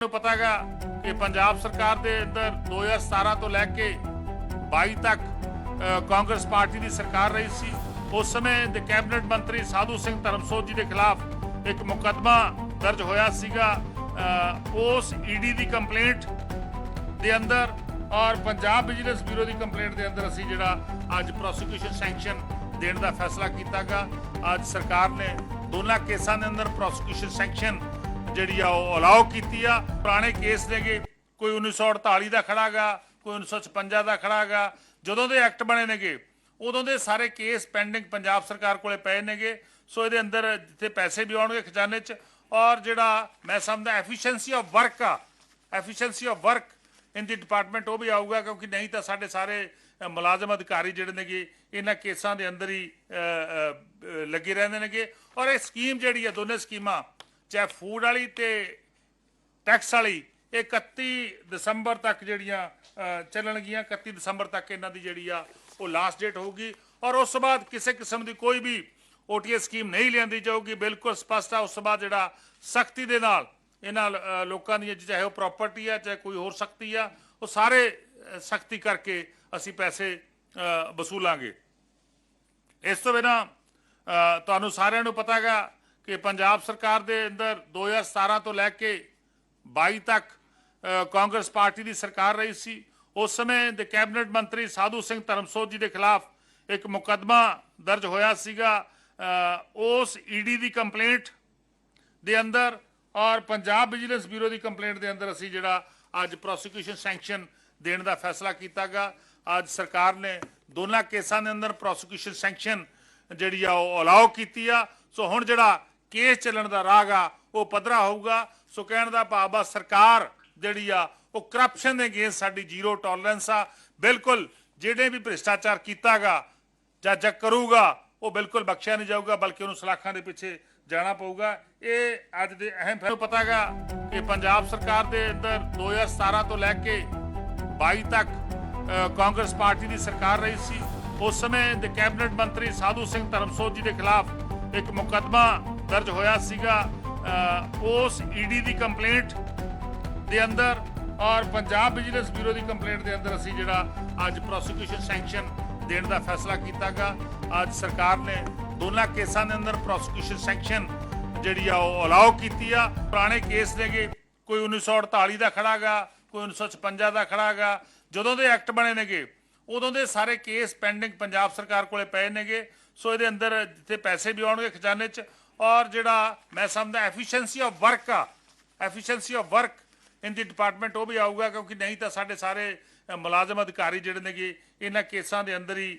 ਨੂੰ ਪਤਾ ਹੈਗਾ ਕਿ ਪੰਜਾਬ ਸਰਕਾਰ ਦੇ ਅੰਦਰ 2017 ਤੋਂ ਲੈ ਕੇ 22 ਤੱਕ ਕਾਂਗਰਸ ਪਾਰਟੀ ਦੀ ਸਰਕਾਰ ਰਹੀ ਸੀ। ਉਸ ਸਮੇਂ ਦੇ ਕੈਬਨਿਟ ਮੰਤਰੀ ਸਾਧੂ ਸਿੰਘ ਧਰਮਸੋਤ ਜੀ ਦੇ ਖਿਲਾਫ ਇੱਕ ਮੁਕੱਦਮਾ ਦਰਜ ਹੋਇਆ ਸੀਗਾ। ਅ, ਉਸ ਈਡੀ ਦੀ ਕੰਪਲੇਂਟ ਦੇ ਅੰਦਰ ਔਰ ਪੰਜਾਬ ਵਿਜੀਲੈਂਸ ਬਿਊਰੋ ਦੀ ਕੰਪਲੇਂਟ ਦੇ ਅੰਦਰ ਅਸੀਂ ਜਿਹੜਾ ਅੱਜ ਪ੍ਰੋਸੀਕਿਊਸ਼ਨ ਸੈਂਕਸ਼ਨ ਦੇਣ ਦਾ ਫੈਸਲਾ ਕੀਤਾਗਾ ਅੱਜ ਸਰਕਾਰ ਨੇ ਦੋਨਾਂ ਕੇਸਾਂ ਦੇ ਅੰਦਰ ਪ੍ਰੋਸੀਕਿਊਸ਼ਨ ਸੈਂਕਸ਼ਨ ਜਿਹੜੀ ਆ ਉਹ ਅਲਾਉ ਕੀਤੀ ਆ। ਪੁਰਾਣੇ ਕੇਸ ਨੇਗੇ, ਕੋਈ 1948 ਦਾ ਖੜਾਗਾ, ਕੋਈ 1956 ਦਾ ਖੜਾਗਾ, ਜਦੋਂ ਦੇ ਐਕਟ ਬਣੇ ਨੇਗੇ, ਉਦੋਂ ਦੇ ਸਾਰੇ ਕੇਸ ਪੈਂਡਿੰਗ ਪੰਜਾਬ ਸਰਕਾਰ ਕੋਲੇ ਪਏ ਨੇਗੇ। ਸੋ ਇਹਦੇ ਅੰਦਰ ਜਿੱਥੇ ਪੈਸੇ ਵੀ ਆਉਣਗੇ ਖਜ਼ਾਨੇ 'ਚ, ਔਰ ਜਿਹੜਾ ਮੈਂ ਸਮਝਦਾ ਐਫੀਸ਼ੀਐਂਸੀ ਆਫ ਵਰਕ ਆ efficiency of work in the department ਉਹ ਵੀ ਆਊਗਾ, ਕਿਉਂਕਿ ਨਹੀਂ ਤਾਂ ਸਾਡੇ ਸਾਰੇ ਮੁਲਾਜ਼ਮ ਅਧਿਕਾਰੀ ਜਿਹੜੇ ਨੇਗੇ, ਇਹਨਾਂ ਕੇਸਾਂ ਦੇ ਅੰਦਰ ਹੀ ਲੱਗੇ ਰਹਿੰਦੇ ਨੇਗੇ। ਔਰ ਇਹ ਸਕੀਮ ਜਿਹੜੀ ਆ, ਦੋਨੇ ਸਕੀਮਾਂ ਚਾਹੇ ਫੂਡ ਵਾਲੀ ਤੇ ਟੈਕਸ ਵਾਲੀ, ਇਹ 31 ਦਸੰਬਰ ਤੱਕ ਜਿਹੜੀਆਂ ਚੱਲਣਗੀਆਂ 31 ਦਸੰਬਰ ਤੱਕ ਇਹਨਾਂ ਦੀ ਜਿਹੜੀ ਆ, ਉਹ ਲਾਸਟ ਡੇਟ ਹੋਊਗੀ। ਔਰ ਉਸ ਤੋਂ ਬਾਅਦ ਕਿਸੇ ਕਿਸਮ ਦੀ ਕੋਈ ਵੀ ਓਟੀਐਸ ਸਕੀਮ ਨਹੀਂ ਲਿਆਂਦੀ ਜਾਊਗੀ। ਬਿਲਕੁਲ ਸਪਸ਼ਟ ਆ, ਉਸ ਤੋਂ ਬਾਅਦ ਜਿਹੜਾ ਸਖਤੀ ਦੇ ਨਾਲ ਇਹਨਾਂ ਲੋਕਾਂ ਦੀਆਂ, ਚਾਹੇ ਉਹ ਪ੍ਰਾਪਰਟੀ ਆ, ਚਾਹੇ ਕੋਈ ਹੋਰ ਸਖਤੀ ਆ, ਉਹ ਸਾਰੇ ਸਖਤੀ ਕਰਕੇ ਅਸੀਂ ਪੈਸੇ ਵਸੂਲਾਂਗੇ। ਇਸ ਤੋਂ ਬਿਨਾਂ ਤੁਹਾਨੂੰ ਸਾਰਿਆਂ ਨੂੰ ਪਤਾ ਹੈਗਾ ਕਿ ਪੰਜਾਬ ਸਰਕਾਰ ਦੇ ਅੰਦਰ 2017 ਤੋਂ ਲੈ ਕੇ 22 ਤੱਕ ਕਾਂਗਰਸ ਪਾਰਟੀ ਦੀ ਸਰਕਾਰ ਰਹੀ ਸੀ। ਉਸ ਸਮੇਂ ਦੇ ਕੈਬਨਿਟ ਮੰਤਰੀ ਸਾਧੂ ਸਿੰਘ ਧਰਮਸੋਤ ਜੀ ਦੇ ਖਿਲਾਫ ਇੱਕ ਮੁਕੱਦਮਾ ਦਰਜ ਹੋਇਆ ਸੀਗਾ। ਅ, ਉਸ ਈਡੀ ਦੀ ਕੰਪਲੇਂਟ ਦੇ ਅੰਦਰ ਔਰ ਪੰਜਾਬ ਵਿਜੀਲੈਂਸ ਬਿਊਰੋ ਦੀ ਕੰਪਲੇਂਟ ਦੇ ਅੰਦਰ ਅਸੀਂ ਜਿਹੜਾ ਅੱਜ ਪ੍ਰੋਸੀਕਿਊਸ਼ਨ ਸੈਂਕਸ਼ਨ ਦੇਣ ਦਾ ਫੈਸਲਾ ਕੀਤਾਗਾ। ਅੱਜ ਸਰਕਾਰ ਨੇ ਦੋਨਾਂ ਕੇਸਾਂ ਦੇ ਅੰਦਰ ਪ੍ਰੋਸੀਕਿਊਸ਼ਨ ਸੈਂਕਸ਼ਨ ਜਿਹੜੀ ਆ ਉਹ ਅਲਾਉ ਕੀਤੀ ਆ। ਸੋ ਹੁਣ ਜਿਹੜਾ ਕੇਸ ਚੱਲਣ ਦਾ ਰਾਗ ਆ ਉਹ ਪੱਧਰਾ ਹੋਊਗਾ। ਸੋ ਕਹਿਣ ਦਾ ਭਾਵ ਆ, ਸਰਕਾਰ ਜਿਹੜੀ ਆ, ਉਹ ਕਰਪਸ਼ਨ ਦੇ ਅਗੇਂਸਟ ਸਾਡੀ ਜ਼ੀਰੋ ਟੋਲਰੈਂਸ ਆ। ਬਿਲਕੁਲ, ਜਿਹੜੇ ਵੀ ਭ੍ਰਿਸ਼ਟਾਚਾਰ ਕੀਤਾਗਾ ਜਾਂ ਜੱਜ ਕਰੂਗਾ, ਉਹ ਬਿਲਕੁਲ ਬਖਸ਼ਿਆ ਨਹੀਂ ਜਾਊਗਾ, ਬਲਕਿ ਉਹਨੂੰ ਸਲਾਖਾਂ ਦੇ ਪਿੱਛੇ ਜਾਣਾ ਪਊਗਾ। ਇਹ ਅੱਜ ਦੇ ਅਹਿਮ ਫੈਸਲੇ ਪਤਾਗਾ ਕਿ ਪੰਜਾਬ ਸਰਕਾਰ ਦੇ ਅੰਦਰ 2017 ਤੋਂ ਲੈ ਕੇ 22 ਤੱਕ ਕਾਂਗਰਸ ਪਾਰਟੀ ਦੀ ਸਰਕਾਰ ਰਹੀ ਸੀ। ਉਸ ਸਮੇਂ ਦੇ ਕੈਬਨਿਟ ਮੰਤਰੀ ਸਾਧੂ ਸਿੰਘ ਧਰਮਸੋਤ ਜੀ ਦੇ ਖਿਲਾਫ ਇੱਕ ਮੁਕੱਦਮਾ ਦਰਜ ਹੋਇਆ ਸੀਗਾ ਅ, ਉਸ ਈਡੀ ਦੀ ਕੰਪਲੇਂਟ ਦੇ ਅੰਦਰ ਔਰ ਪੰਜਾਬ ਵਿਜੀਲੈਂਸ ਬਿਊਰੋ ਦੀ ਕੰਪਲੇਂਟ ਦੇ ਅੰਦਰ ਅਸੀਂ ਜਿਹੜਾ ਅੱਜ ਪ੍ਰੋਸੀਕਿਊਸ਼ਨ ਸੈਂਕਸ਼ਨ ਦੇਣ ਦਾ ਫੈਸਲਾ ਕੀਤਾਗਾ। ਅੱਜ ਸਰਕਾਰ ਨੇ ਦੋਨਾਂ ਕੇਸਾਂ ਦੇ ਅੰਦਰ ਪ੍ਰੋਸੀਕਿਊਸ਼ਨ ਸੈਂਕਸ਼ਨ ਜਿਹੜੀ ਆ ਉਹ ਅਲਾਉ ਕੀਤੀ ਆ। ਪੁਰਾਣੇ ਕੇਸ ਨੇਗੇ ਕੋਈ 1948 ਦਾ ਖੜਾਗਾ ਕੋਈ 1956 ਦਾ ਖੜਾਗਾ ਜਦੋਂ ਦੇ ਐਕਟ ਬਣੇ ਨੇਗੇ ਉਦੋਂ ਦੇ ਸਾਰੇ ਕੇਸ ਪੈਂਡਿੰਗ ਪੰਜਾਬ ਸਰਕਾਰ ਕੋਲੇ ਪਏ ਨੇਗੇ। ਸੋ ਇਹਦੇ ਅੰਦਰ ਜਿੱਥੇ ਪੈਸੇ ਵੀ ਆਉਣਗੇ ਖਜ਼ਾਨੇ 'ਚ ਔਰ ਜਿਹੜਾ ਮੈਂ ਸਮਝਦਾ ਐਫੀਸ਼ੀਐਂਸੀ ਆਫ ਵਰਕ ਆ efficiency of work in the department ਉਹ ਵੀ ਆਊਗਾ, ਕਿਉਂਕਿ ਨਹੀਂ ਤਾਂ ਸਾਡੇ ਸਾਰੇ ਮੁਲਾਜ਼ਮ ਅਧਿਕਾਰੀ ਜਿਹੜੇ ਨੇਗੇ, ਇਹਨਾਂ ਕੇਸਾਂ ਦੇ ਅੰਦਰ ਹੀ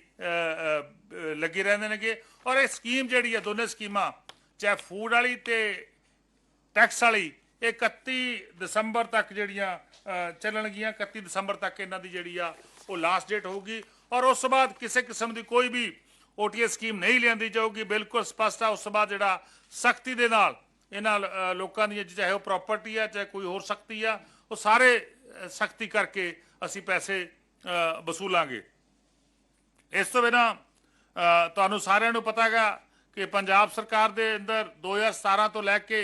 ਲੱਗੇ ਰਹਿੰਦੇ ਨੇਗੇ। ਔਰ ਇਹ ਸਕੀਮ ਜਿਹੜੀ ਹੈ ਦੋਨੇ ਸਕੀਮਾਂ ਚਾਹੇ ਫੂਡ ਵਾਲੀ ਤੇ ਟੈਕਸ ਵਾਲੀ, ਇਹ 31 ਦਸੰਬਰ ਤੱਕ ਜਿਹੜੀਆਂ ਚੱਲਣਗੀਆਂ 31 ਦਸੰਬਰ ਤੱਕ ਇਹਨਾਂ ਦੀ ਜਿਹੜੀ ਆ, ਉਹ ਲਾਸਟ ਡੇਟ ਹੋਊਗੀ। ਔਰ ਉਸ ਤੋਂ ਬਾਅਦ ਕਿਸੇ ਕਿਸਮ ਦੀ ਕੋਈ ਵੀ ਓਟੀਐਸ ਸਕੀਮ ਨਹੀਂ ਲਿਆਂਦੀ ਜਾਊਗੀ, ਬਿਲਕੁਲ ਸਪਸ਼ਟ ਆ, ਉਸ ਤੋਂ ਬਾਅਦ ਜਿਹੜਾ ਸਖਤੀ ਦੇ ਨਾਲ ਇਹਨਾਂ ਲੋਕਾਂ ਦੀ ਚਾਹੇ ਉਹ ਪ੍ਰਾਪਰਟੀ ਆ, ਚਾਹੇ ਕੋਈ ਹੋਰ ਸਖਤੀ ਆ, ਉਹ ਸਾਰੇ ਸਖਤੀ ਕਰਕੇ ਅਸੀਂ ਪੈਸੇ ਵਸੂਲਾਂਗੇ। ਇਸ ਤੋਂ ਬਿਨਾਂ ਤੁਹਾਨੂੰ ਸਾਰਿਆਂ ਨੂੰ ਪਤਾ ਹੈਗਾ ਕਿ ਪੰਜਾਬ ਸਰਕਾਰ ਦੇ ਅੰਦਰ 2017 ਤੋਂ ਲੈ ਕੇ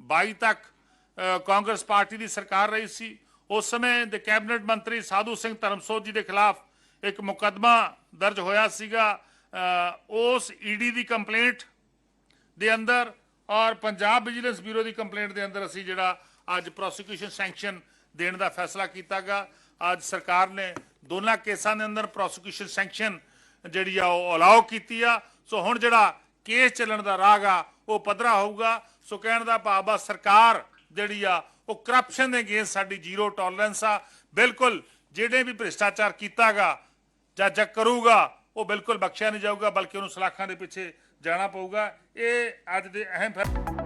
22 ਤੱਕ ਕਾਂਗਰਸ ਪਾਰਟੀ ਦੀ ਸਰਕਾਰ ਰਹੀ ਸੀ। ਉਸ ਸਮੇਂ ਦੇ ਕੈਬਨਿਟ ਮੰਤਰੀ ਸਾਧੂ ਸਿੰਘ ਧਰਮਸੋਤ ਜੀ ਦੇ ਖਿਲਾਫ ਇੱਕ ਮੁਕੱਦਮਾ ਦਰਜ ਹੋਇਆ ਸੀਗਾ ਉਸ ਈਡੀ ਦੀ ਕੰਪਲੇਂਟ ਦੇ ਅੰਦਰ ਔਰ ਪੰਜਾਬ ਵਿਜੀਲੈਂਸ ਬਿਊਰੋ ਦੀ ਕੰਪਲੇਂਟ ਦੇ ਅੰਦਰ ਅਸੀਂ ਜਿਹੜਾ ਅੱਜ ਪ੍ਰੋਸੀਕਿਊਸ਼ਨ ਸੈਂਕਸ਼ਨ ਦੇਣ ਦਾ ਫੈਸਲਾ ਕੀਤਾਗਾ। ਅੱਜ ਸਰਕਾਰ ਨੇ ਦੋਨਾਂ ਕੇਸਾਂ ਦੇ ਅੰਦਰ ਪ੍ਰੋਸੀਕਿਊਸ਼ਨ ਸੈਂਕਸ਼ਨ ਜਿਹੜੀ ਆ ਉਹ ਅਲਾਉ ਕੀਤੀ ਆ। ਸੋ ਹੁਣ ਜਿਹੜਾ ਕੇਸ ਚੱਲਣ ਦਾ ਰਾਗ ਆ, ਉਹ ਪੱਧਰਾ ਹੋਊਗਾ। ਸੋ ਕਹਿਣ ਦਾ ਭਾਵ ਆ ਸਰਕਾਰ ਜਿਹੜੀ ਆ, ਉਹ ਕਰਪਸ਼ਨ ਦੇ ਅਗੇਂਸਟ ਸਾਡੀ ਜ਼ੀਰੋ ਟੋਲਰੈਂਸ ਆ। ਬਿਲਕੁਲ, ਜਿਹੜੇ ਵੀ ਭ੍ਰਿਸ਼ਟਾਚਾਰ ਕੀਤਾਗਾ, ਜਾਂ ਜੱਜ ਕਰੂਗਾ ਉਹ ਬਿਲਕੁਲ ਬਖਸ਼ਿਆ ਨਹੀਂ ਜਾਊਗਾ, ਬਲਕਿ ਉਹਨੂੰ ਸਲਾਖਾਂ ਦੇ ਪਿੱਛੇ ਜਾਣਾ ਪਊਗਾ। ਇਹ ਅੱਜ ਦੇ ਅਹਿਮ ਫੈ-